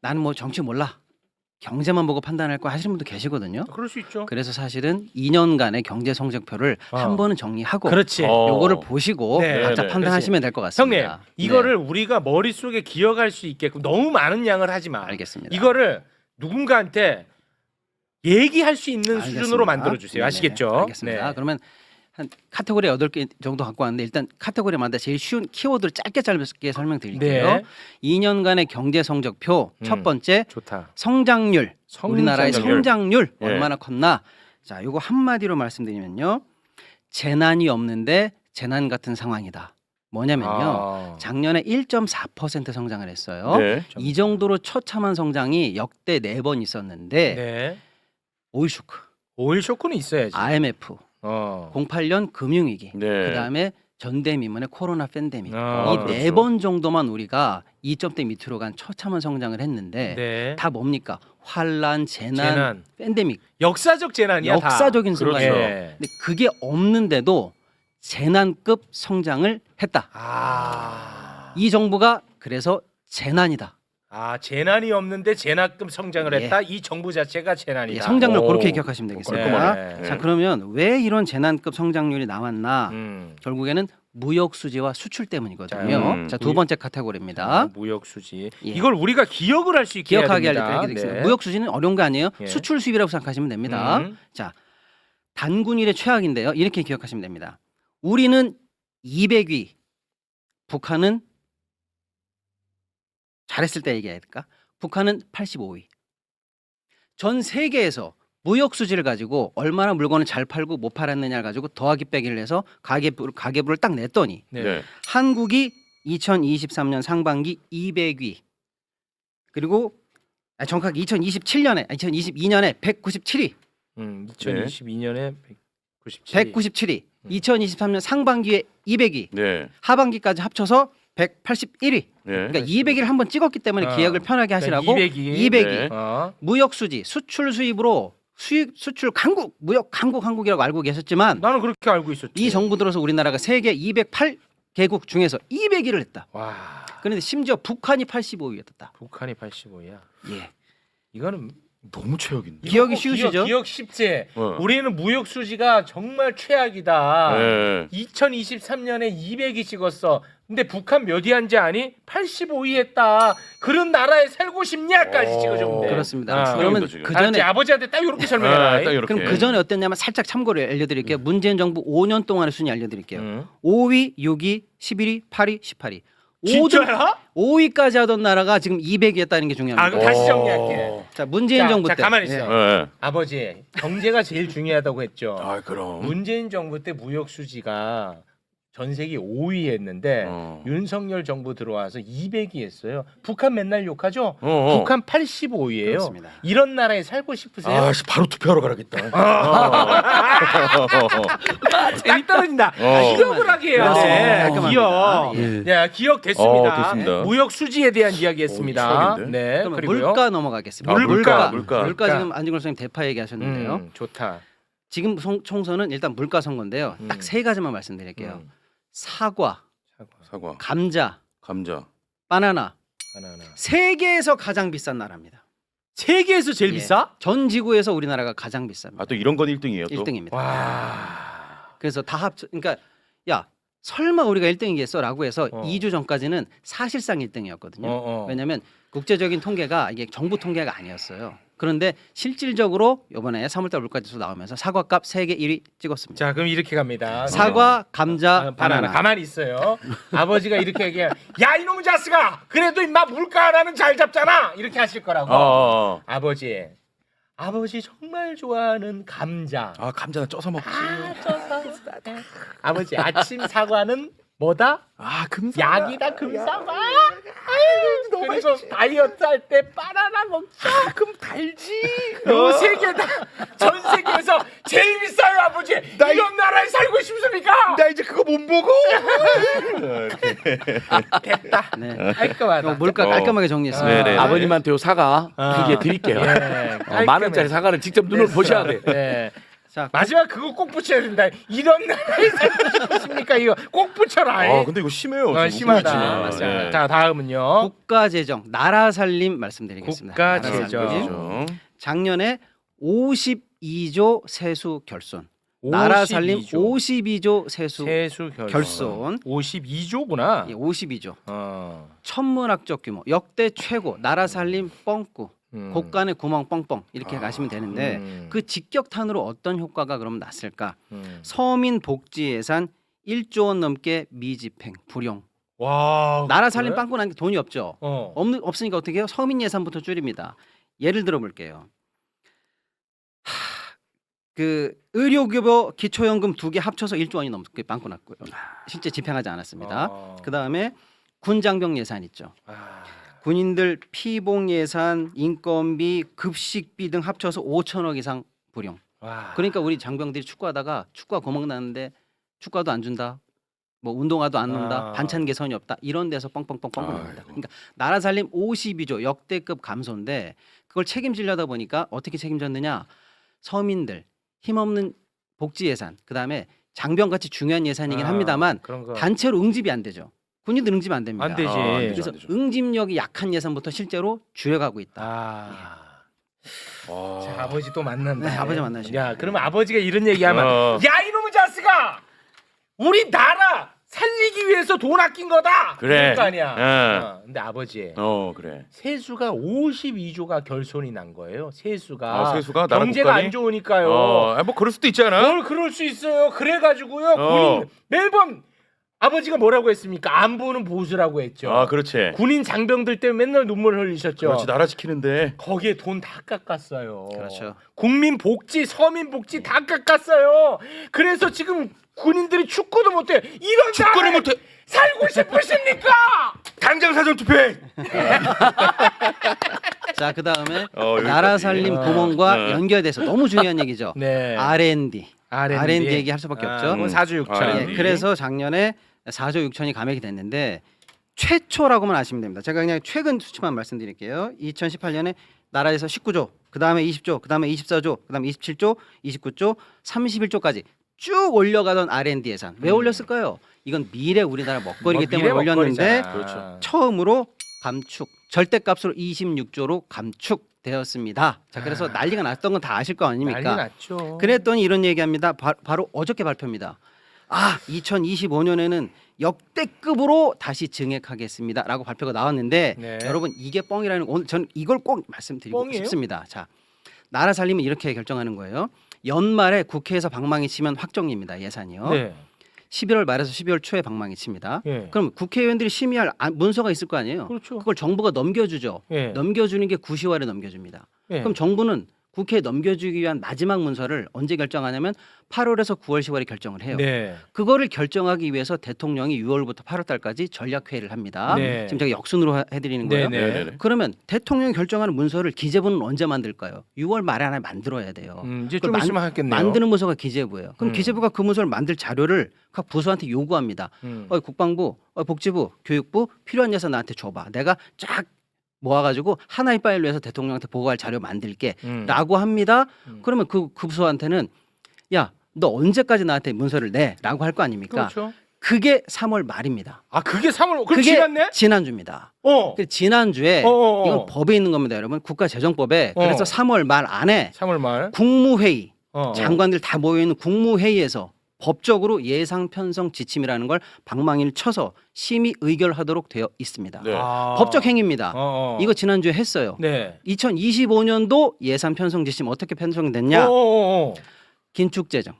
나는 뭐 정치 몰라. 경제만 보고 판단할 거 하시는 분도 계시거든요. 그럴 수 있죠. 그래서 사실은 2년간의 경제 성적표를 어. 한 번은 정리하고 그렇지. 어. 요거를 보시고 네. 각자 네, 네. 판단하시면 될 것 형님, 같습니다. 이거를 우리가 머릿속에 기억할 수 있게끔 너무 많은 양을 하지 마. 네, 알겠습니다. 이거를 누군가한테 얘기할 수 있는 알겠습니다. 수준으로 만들어 주세요. 네네, 아시겠죠? 알겠습니다. 그러면 한 카테고리 8개 정도 갖고 왔는데 일단 카테고리마다 제일 쉬운 키워드를 짧게 짧게 설명드릴게요. 네. 2년간의 경제 성적표 음. 첫 번째 좋다. 성장률. 우리나라의 성장률. 성장률 예. 얼마나 컸나? 자, 요거 한마디로 말씀드리면요. 재난이 없는데 재난 같은 상황이다. 뭐냐면요. 아. 작년에 1.4% 성장을 했어요. 네. 이 정도로 처참한 성장이 역대 네 번 있었는데 네. 오일 쇼크, 오일 쇼크는 있어야지. IMF, 어. 08년 금융위기, 네. 그다음에 전대미문의 코로나 팬데믹 아, 이 네 그렇죠. 번 정도만 우리가 2점대 밑으로 간 처참한 성장을 했는데 네. 다 뭡니까? 환란, 재난, 재난. 팬데믹, 역사적 재난이야. 다. 역사적인 그렇죠. 순간이에요. 예. 근데 그게 없는데도 재난급 성장을 했다. 아. 이 정부가 그래서 재난이다. 아 재난이 없는데 재난급 성장을 예. 했다. 이 정부 자체가 재난이다. 예, 성장률 오, 그렇게 기억하시면 되겠습니다. 깔끔하네. 자 그러면 왜 이런 재난급 성장률이 나왔나? 음. 결국에는 무역 수지와 수출 때문이거든요. 자, 음. 자두 번째 카테고리입니다. 무역 수지. 예. 이걸 우리가 기억을 할 수 있게 기억하게 해야 됩니다. 알려드리겠습니다. 네. 무역 수지는 어려운 거 아니에요. 예. 수출 수입이라고 생각하시면 됩니다. 음. 자 단군일의 최악인데요. 이렇게 기억하시면 됩니다. 우리는 200위, 북한은 잘했을 때 얘기해야 될까? 북한은 85위. 전 세계에서 무역 수지를 가지고 얼마나 물건을 잘 팔고 못 팔았느냐를 가지고 더하기 빼기를 해서 가계부, 가계부를 딱 냈더니 네. 네. 한국이 2023년 상반기 200위 그리고 아, 정확하게 2027년에 2022년에 197위, 음, 네. 2022년에 197. 197위, 음. 2023년 상반기에 200위, 네. 하반기까지 합쳐서 181위. 네. 그러니까 200위를 한번 찍었기 때문에 어. 기억을 편하게 하시라고 그러니까 200위. 200위. 네. 어. 무역 수지, 수출 수입으로 수입 수출 강국, 무역 강국 한국이라고 알고 계셨지만 나는 그렇게 알고 있었지. 이 정부 들어서 우리나라가 세계 208개국 중에서 200위를 했다. 와. 그런데 심지어 북한이 85위였다. 북한이 85야. 예. 이거는 너무 최악인데. 기억이 쉬우시죠? 기억, 쉽지. 어. 우리는 무역 수지가 정말 최악이다. 네. 2023년에 200이 찍었어. 근데 북한 몇 위 한지 아니? 85위 했다. 그런 나라에 살고 싶냐까지 오. 찍어줬는데. 그렇습니다. 아. 그러면 지금. 그 알았지? 전에 아버지한테 딱 이렇게 설명해라. 아, 딱 이렇게. 그럼 그 전에 어땠냐면 살짝 참고를 알려드릴게요. 문재인 정부 5년 동안의 순위 알려드릴게요. 응. 5위, 6위, 11위, 8위, 18위. 진짜야? 5위까지 하던 나라가 지금 200위였다는 게 아, 중요합니다. 그럼 다시 정리할게. 자 문재인 자, 정부 자, 때. 가만히 있어. 예. 네. 아버지, 경제가 제일 중요하다고 했죠. 아 그럼. 문재인 정부 때 무역 수지가 전 세계 5위였는데 어. 윤석열 정부 들어와서 200위 했어요. 북한 맨날 욕하죠? 어, 어. 북한 85위예요. 그렇습니다. 이런 나라에 살고 싶으세요? 아 씨 바로 투표하러 가라겠다. 딱 떨어진다. 어. 기억을 하게 해야 돼. 깔끔합니다. 기억. 예. 야, 기억 됐습니다. 어, 됐습니다. 무역 수지에 대한 이야기했습니다. 오, 추억인데? 네. 그러면 그리고요. 물가 넘어가겠습니다. 아, 물가, 물가. 물가 지금 안진걸 선생님 대파 얘기하셨는데요. 음, 좋다. 지금 송- 총선은 일단 물가 선거인데요. 음. 딱 세 가지만 말씀드릴게요. 음, 사과, 사과, 감자, 감자. 바나나. 바나나. 세계에서 가장 비싼 나라입니다. 세계에서 제일 예. 비싸? 전 지구에서 우리나라가 가장 비쌉니다. 아 또 이런 건 1등이에요 또. 1등입니다. 와. 그래서 다 합쳐 그러니까 야 설마 우리가 1등이겠어라고 해서 어. 2주 전까지는 사실상 1등이었거든요. 어, 어. 왜냐하면 국제적인 통계가 이게 정부 통계가 아니었어요. 그런데 실질적으로 이번에 3월달 물가지수 나오면서 사과값 세계 1위 찍었습니다. 자, 그럼 이렇게 갑니다. 사과, 감자, 아, 바나나. 바나나. 가만히 있어요. 아버지가 이렇게 얘기해. 야 이놈의 자식아. 그래도 임마 물가 하나는 잘 잡잖아. 이렇게 하실 거라고. 어, 어, 어. 아버지. 아버지 정말 좋아하는 감자. 아 감자는 쪄서 먹지. 아버지 아침 사과는 뭐다? 아 금사. 약이다 금사과. 아유, 너무 그리고 다이어트 할 때 바나나 먹자. 그럼 달지. 요세 개다. 전 세계에서 제일 비싸요 아버지. 이런 나라에 살고 싶습니까? 나 이제 그거 못 먹어. 됐다. 네. 깔끔하다. 요 물가 어. 깔끔하게 정리했습니다. 네네. 아버님한테 요 사과 아. 두개 드릴게요. 예, 어, 만 원짜리 사과를 직접 눈을 보셔야 돼. 네. 자, 마지막 그거 꼭 붙여야 된다. 이런 나라에 살고 싶으십니까? 이거 꼭 붙여라. 아 근데 이거 심해요. 어, 지금 심하다. 보이지? 맞습니다. 예. 자 다음은요. 국가 재정 나라 살림 말씀드리겠습니다. 국가 나라 재정. 살림. 그죠. 작년에 52조 세수 결손. 나라 살림 52조 세수 세수 결손. 결손. 52조구나. 예, 52조. 어. 천문학적 규모 역대 최고 나라 살림 뻥꾸 음. 곳간에 구멍 뻥뻥 이렇게 아, 가시면 되는데 음. 그 직격탄으로 어떤 효과가 그럼 났을까? 음. 서민 복지 예산 1조 원 넘게 미집행 불용. 와. 나라 살림 그래? 빵꾸 나니까 돈이 없죠. 어. 없는 없으니까 어떻게 해요? 서민 예산부터 줄입니다. 예를 들어 볼게요. 하, 그 의료급여 기초연금 두 개 합쳐서 1조 원이 넘게 빵꾸 났고요. 실제 집행하지 않았습니다. 어. 그 다음에 군 장병 예산 있죠. 아. 군인들 피봉 예산, 인건비, 급식비 등 합쳐서 5천억 이상 불용. 와. 그러니까 우리 장병들이 축구하다가 축구가 구멍 나는데 축구도 안 준다. 뭐 운동화도 안 논다. 아. 반찬 개선이 없다. 이런 데서 뻥뻥뻥 뻥 납니다. 아이고. 그러니까 나라 살림 52조 역대급 감소인데 그걸 책임지려다 보니까 어떻게 책임졌느냐? 서민들 힘없는 복지 예산, 그다음에 장병 같이 중요한 예산이긴 아, 합니다만 그런 거. 단체로 응집이 안 되죠. 군인들 응집 안 됩니다. 안 되지. 아, 안 되죠, 그래서 안 되죠. 응집력이 약한 예산부터 실제로 줄여가고 있다. 아. 와. 자, 아버지 또 만난다. 네, 아버지 만나시네. 야, 그러면 아버지가 이런 얘기하면 어. 야 이놈의 자식아, 우리 나라 살리기 위해서 돈 아낀 거다. 그래. 거 아니야. 예. 어, 근데 아버지 어 그래. 세수가 52조가 결손이 난 거예요. 세수가 아, 세수가 나라 경제가 국간이? 안 좋으니까요. 어, 아, 뭐 그럴 수도 있지 않아? 뭘 그럴 수 있어요. 그래가지고요. 어. 군인 매번 아버지가 뭐라고 했습니까? 안보는 보수라고 했죠. 아 그렇지. 군인 장병들 때문에 맨날 눈물 흘리셨죠. 그렇지 나라 지키는데. 거기에 돈 다 깎았어요. 그렇죠. 국민 복지, 서민 복지 다 깎았어요. 그래서 지금 군인들이 축구도 못해. 이런 축구를 못해. 살고 싶으십니까? 당장 사전 투표해. 자, 그 다음에 어, 여기까지. 나라 살림 어. 구멍과 네. 연결돼서 너무 중요한 얘기죠. 네. R&D. R&D, R&D 얘기 할 수밖에 없죠. 아, 사주 음. 육천. R&D. 예, 그래서 작년에 4조 6천이 감액이 됐는데 최초라고만 아시면 됩니다. 제가 그냥 최근 수치만 말씀드릴게요. 2018년에 나라에서 19조, 그 다음에 20조, 그 다음에 24조, 그 다음에 27조, 29조, 31조까지 쭉 올려가던 R&D 예산 왜 올렸을까요? 이건 미래 우리나라 먹거리기 뭐 때문에 미래 올렸는데 먹거리잖아. 그렇죠. 처음으로 감축 절대값으로 26조로 감축되었습니다. 자 그래서 아. 난리가 났던 건 다 아실 거 아닙니까? 난리 났죠. 그랬더니 이런 얘기합니다. 바, 로 어저께 발표입니다. 아, 2025년에는 역대급으로 다시 증액하겠습니다라고 발표가 나왔는데 네. 여러분 이게 뻥이라는 거 오늘 전 이걸 꼭 말씀드리고 뻥이에요? 싶습니다. 자, 나라 살림은 이렇게 결정하는 거예요. 연말에 국회에서 방망이 치면 확정입니다. 예산이요. 네. 11월 말에서 12월 초에 방망이 칩니다. 예. 그럼 국회의원들이 심의할 안- 문서가 있을 거 아니에요. 그렇죠. 그걸 정부가 넘겨주죠. 예. 넘겨주는 게 9시월에 넘겨줍니다. 예. 그럼 정부는 국회에 넘겨주기 위한 마지막 문서를 언제 결정하냐면 8월에서 9월, 10월에 결정을 해요. 네. 그거를 결정하기 위해서 대통령이 6월부터 8월달까지 전략회의를 합니다. 네. 지금 제가 역순으로 하- 해드리는 거예요. 네, 네네네. 그러면 대통령이 결정하는 문서를 기재부는 언제 만들까요? 6월 말에 하나 만들어야 돼요. 음, 이제 좀 있으면 하겠네요. 만드는 문서가 기재부예요. 그럼 음. 기재부가 그 문서를 만들 자료를 각 부서한테 요구합니다. 음. 어, 국방부, 어, 복지부, 교육부 필요한 예산 나한테 줘봐. 내가 쫙 모아가지고 하나의 파일로 해서 대통령한테 보고할 자료 만들게. 음. 라고 합니다. 음. 그러면 그, 그 부서한테는 야, 너 언제까지 나한테 문서를 내? 라고 할 거 아닙니까? 그렇죠. 그게 3월 말입니다. 아 그게 3월 그럼 그게 지났네? 지난주입니다. 어. 그 지난주에 어, 어, 어. 이건 법에 있는 겁니다, 여러분. 국가재정법에 어. 그래서 3월 말 안에 3월 말. 국무회의 어. 장관들 다 모여 있는 국무회의에서 법적으로 예상 편성 지침이라는 걸 방망이를 쳐서 심의 의결하도록 되어 있습니다. 네. 아. 법적 행위입니다. 어, 어. 이거 지난주에 했어요. 네. 2025년도 예산 편성 지침 어떻게 편성됐냐? 어, 어, 어. 긴축 재정.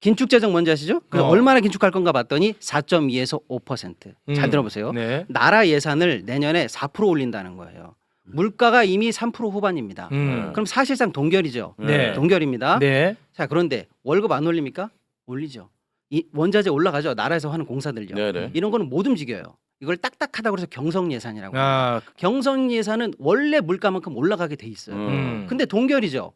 긴축 재정 뭔지 아시죠? 그 어. 얼마나 긴축할 건가 봤더니 4.2에서 5%. 잘 음. 들어보세요. 네. 나라 예산을 내년에 4% 올린다는 거예요. 물가가 이미 3% 후반입니다. 음. 그럼 사실상 동결이죠. 네. 동결입니다. 네. 자, 그런데 월급 안 올립니까? 올리죠. 이 원자재 올라가죠. 나라에서 하는 공사들요. 네네. 이런 거는 못 움직여요. 이걸 딱딱하다고 해서 경성 예산이라고. 아. 경성 예산은 원래 물가만큼 올라가게 돼 있어요. 음. 근데 동결이죠.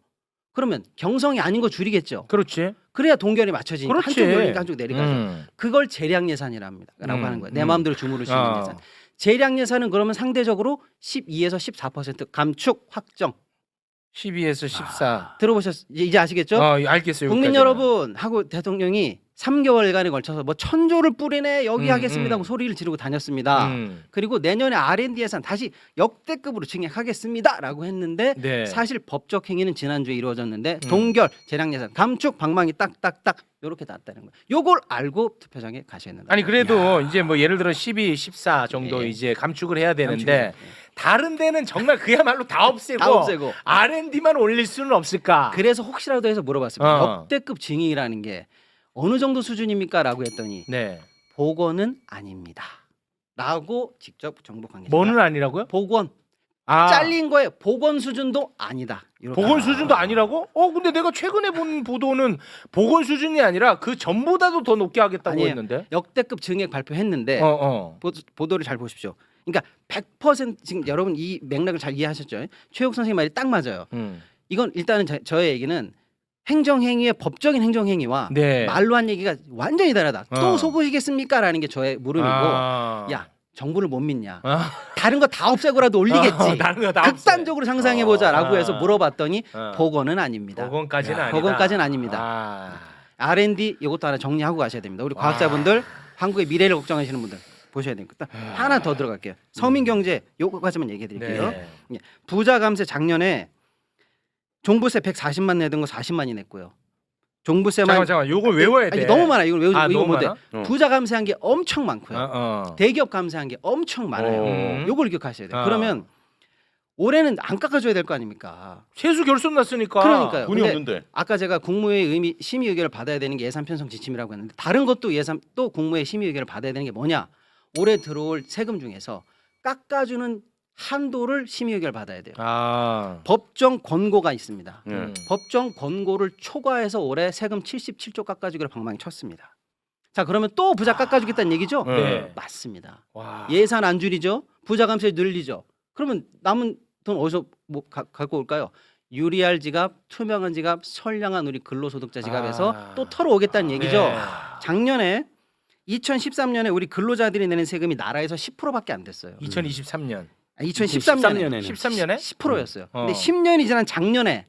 그러면 경성이 아닌 거 줄이겠죠. 그렇지. 그래야 동결이 맞춰지니까 그렇지. 한쪽 올리니까 한쪽 내려가죠. 음. 그걸 재량 예산이랍니다. 라고 음, 하는 거예요. 내 음. 마음대로 주무를 수 있는 아. 예산. 재량 예산은 그러면 상대적으로 12에서 14% 감축 확정. 12에서 14. 들어보셨 이제 이제 아시겠죠? 어, 알겠어요. 국민 여기까지는. 여러분 하고 대통령이 3개월간에 걸쳐서 뭐 천조를 뿌리네 여기 음, 하겠습니다 하고 음. 소리를 지르고 다녔습니다. 음. 그리고 내년에 R&D 예산 다시 역대급으로 증액하겠습니다라고 했는데 네. 사실 법적 행위는 지난주에 이루어졌는데 음. 동결 재량 예산 감축 방망이 딱딱딱 요렇게 났다는 거예요. 요걸 알고 투표장에 가셔야 된다. 아니 그래도 이제 뭐 예를 들어 12, 14 정도 예. 이제 감축을 해야 되는데 감축을. 다른 데는 정말 그야말로 다 없애고, 다 없애고. R&D만 올릴 수는 없을까? 그래서 혹시라도 해서 물어봤습니다. 어. 역대급 증액이라는 게 어느 정도 수준입니까라고 했더니 네. 복원은 아닙니다. 라고 직접 정보 관계자 뭐는 아니라고요? 복원 아, 잘린 거에 복원 수준도 아니다. 이렇게. 보건 수준도 아니라고? 어 근데 내가 최근에 본 보도는 보건 수준이 아니라 그 전보다도 더 높게 하겠다고 아니에요. 했는데. 역대급 증액 발표했는데 어 어. 보, 보도를 잘 보십시오. 그러니까 100% 지금 여러분 이 맥락을 잘 이해하셨죠? 최욱 선생님 말이 딱 맞아요. 음. 이건 일단은 저, 저의 얘기는 행정행위의 법적인 행정행위와 네. 말로 한 얘기가 완전히 다르다. 어. 또 속으시겠습니까?라는 게 저의 물음이고, 아. 야 정부를 못 믿냐? 아. 다른 거 다 없애고라도 올리겠지. 어, 다른 거다 극단적으로 상상해 보자라고 어. 해서 물어봤더니 어. 복원은 아닙니다. 보건까지는 야, 아니다. 보건까지는 아닙니다. 아. R&D 이것도 하나 정리하고 가셔야 됩니다. 우리 와. 과학자분들 한국의 미래를 걱정하시는 분들 보셔야 됩니다. 하나 더 들어갈게요. 서민 경제 요거까지만 얘기해 드릴게요. 네. 부자 감세 작년에 종부세 140만 내던 거 40만이 냈고요. 종부세만 잠깐 잠깐 요걸 외워야 돼. 아니, 너무 많아. 이걸 외우 아, 이거 너무 못해. 많아? 어. 부자 감세한 게 엄청 많고요. 어, 어. 대기업 감세한 게 엄청 많아요. 음. 요걸 기억하셔야 돼요. 어. 그러면 올해는 안 깎아줘야 될 거 아닙니까? 세수 결손 났으니까. 그러니까요. 돈이 근데 없는데. 아까 제가 국무회의 의미 심의 의결을 받아야 되는 게 예산 편성 지침이라고 했는데 다른 것도 예산 또 국무회의 심의 의결을 받아야 되는 게 뭐냐? 올해 들어올 세금 중에서 깎아주는 한도를 심의 의결 받아야 돼요. 아. 법정 권고가 있습니다. 예. 음. 법정 권고를 초과해서 올해 세금 77조 깎아주기로 방망이 쳤습니다. 자 그러면 또 부자 깎아주겠다는 얘기죠? 네. 맞습니다. 와. 예산 안 줄이죠? 부자 감세 늘리죠? 그러면 남은 돈 어디서 뭐 가, 갖고 올까요? 유리할 지갑, 투명한 지갑, 선량한 우리 근로소득자 지갑에서 아. 또 털어오겠다는 얘기죠. 네. 작년에 2013년에 우리 근로자들이 내는 세금이 나라에서 10%밖에 안 됐어요. 2023년. 아, 2013년에 13년에는 13년에? 10%였어요. 어. 근데 10년이 지난 작년에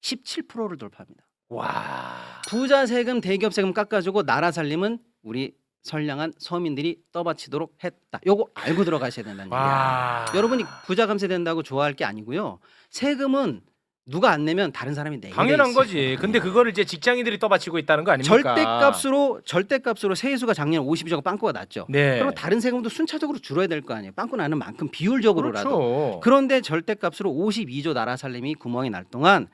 17%를 돌파합니다. 와. 부자 세금, 대기업 세금 깎아주고 나라 살림은 우리 선량한 서민들이 떠받치도록 했다. 요거 알고 들어가셔야 된다는 얘기예요. 와. 여러분이 부자 감세된다고 좋아할 게 아니고요. 세금은 누가 안 내면 다른 사람이 내게 돼 당연한. 거지. 근데 그거를 이제 직장인들이 떠받치고 있다는 거 아닙니까? 절대값으로 절대값으로 세수가 작년 52조가 빵꾸가 났죠. 네. 그럼 다른 세금도 순차적으로 줄어야 될 거 아니에요. 빵꾸 나는 만큼 비율적으로라도. 그렇죠. 그런데 절대값으로 52조 나라 살림이 구멍이 날 동안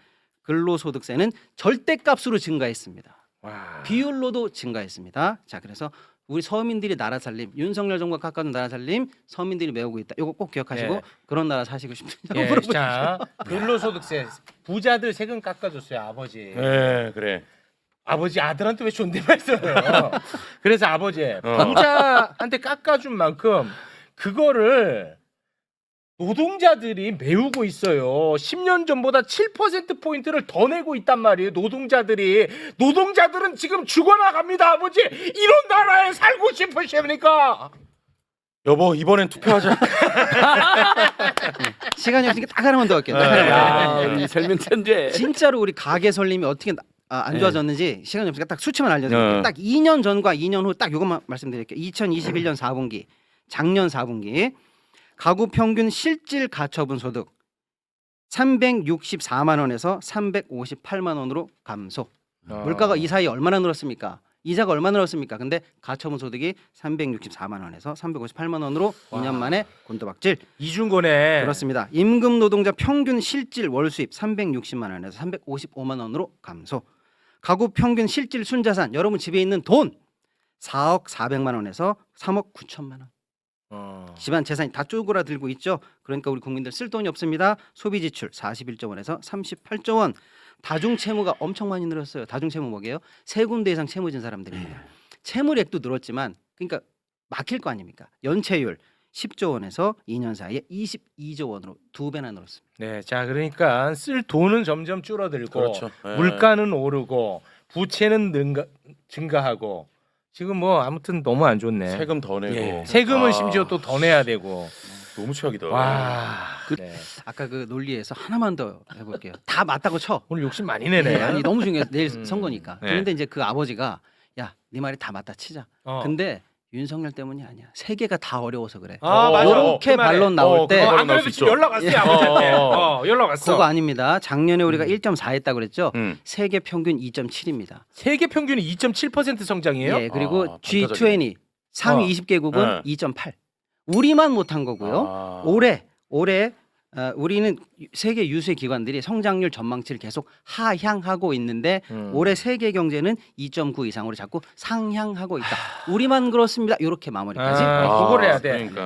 근로소득세는 절대값으로 증가했습니다. 와. 비율로도 증가했습니다. 자, 그래서 우리 서민들이 나라 살림, 윤석열 정부가 깎아준 나라 살림, 서민들이 메우고 있다. 이거 꼭 기억하시고 예. 그런 나라 사시고 싶으냐고 예, 물어보세요. 자, 근로소득세 부자들 세금 깎아줬어요 아버지. 예, 그래. 아버지 아들한테 왜 존댓말 써요? 그래서 아버지 어. 부자한테 깎아준 만큼 그거를 노동자들이 메우고 있어요. 10년 전보다 7% 포인트를 더 내고 있단 말이에요. 노동자들이 노동자들은 지금 죽어나갑니다, 아버지. 이런 나라에 살고 싶으십니까? 여보 이번엔 투표하자. 시간이 없으니까 딱 하나만 더 할게요. 딱 하나만 더. 야, 우리 설명 천재. 진짜로 우리 가게 설림이 어떻게 나- 아, 안 좋아졌는지 시간이 없으니까 딱 수치만 알려드릴게요. 어. 딱 2년 전과 2년 후 딱 이것만 말씀드릴게요. 2021년 4분기, 작년 4분기 가구 평균 실질 가처분 소득 364만 원에서 358만 원으로 감소. 어. 물가가 이 사이에 얼마나 늘었습니까? 이자가 얼마나 늘었습니까? 근데 가처분 소득이 364만 원에서 358만 원으로 와. 2년 만에 곤두박질. 이준거네. 그렇습니다. 임금 노동자 평균 실질 월 수입 360만 원에서 355만 원으로 감소. 가구 평균 실질 순자산 여러분 집에 있는 돈 4억 400만 원에서 3억 9천만 원. 어. 집안 재산이 다 쪼그라들고 있죠. 그러니까 우리 국민들 쓸 돈이 없습니다. 소비 지출 41조 원에서 38조 원. 다중 채무가 엄청 많이 늘었어요. 다중 채무 뭐게요? 세 군데 이상 채무 진 사람들입니다. 채무액도 늘었지만 그러니까 막힐 거 아닙니까? 연체율 10조 원에서 2년 사이에 22조 원으로 두 배나 늘었습니다. 네, 자 그러니까 쓸 돈은 점점 줄어들고 그렇죠. 예. 물가는 오르고 부채는 능가, 증가하고 지금 뭐 아무튼 너무 안 좋네. 세금 더 내고. 예. 세금은 아, 심지어 또 더 내야 되고. 너무 최악이다. 와. 네. 아까 그 논리에서 하나만 더 해볼게요. 다 맞다고 쳐. 오늘 욕심 많이 내네. 네, 아니 너무 중요해서 내일 음. 선거니까. 네. 그런데 이제 그 아버지가 야, 네 말이 다 맞다 치자. 어. 근데 윤석열 때문이 아니야. 세계가 다 어려워서 그래. 아, 어, 맞아. 요렇게 그 말에. 반론 나올 어, 때 그거 어, 안 그래도 수 지금 있죠. 연락 왔어요 예. 아버지한테. 어, 어, 연락 왔어. 그거 아닙니다. 작년에 우리가 음. 1.4 했다고 그랬죠. 음. 세계 평균 2.7입니다. 세계 평균이 2.7% 성장이에요. 예, 그리고 아, G20 상위 어. 20개국은 네. 2.8. 우리만 못한 거고요. 아. 올해 올해 어, 우리는 세계 유수의 기관들이 성장률 전망치를 계속 하향하고 있는데 음. 올해 세계 경제는 2.9 이상으로 자꾸 상향하고 있다. 우리만 그렇습니다. 이렇게 마무리까지. 아, 그걸 해야 돼. 그러니까.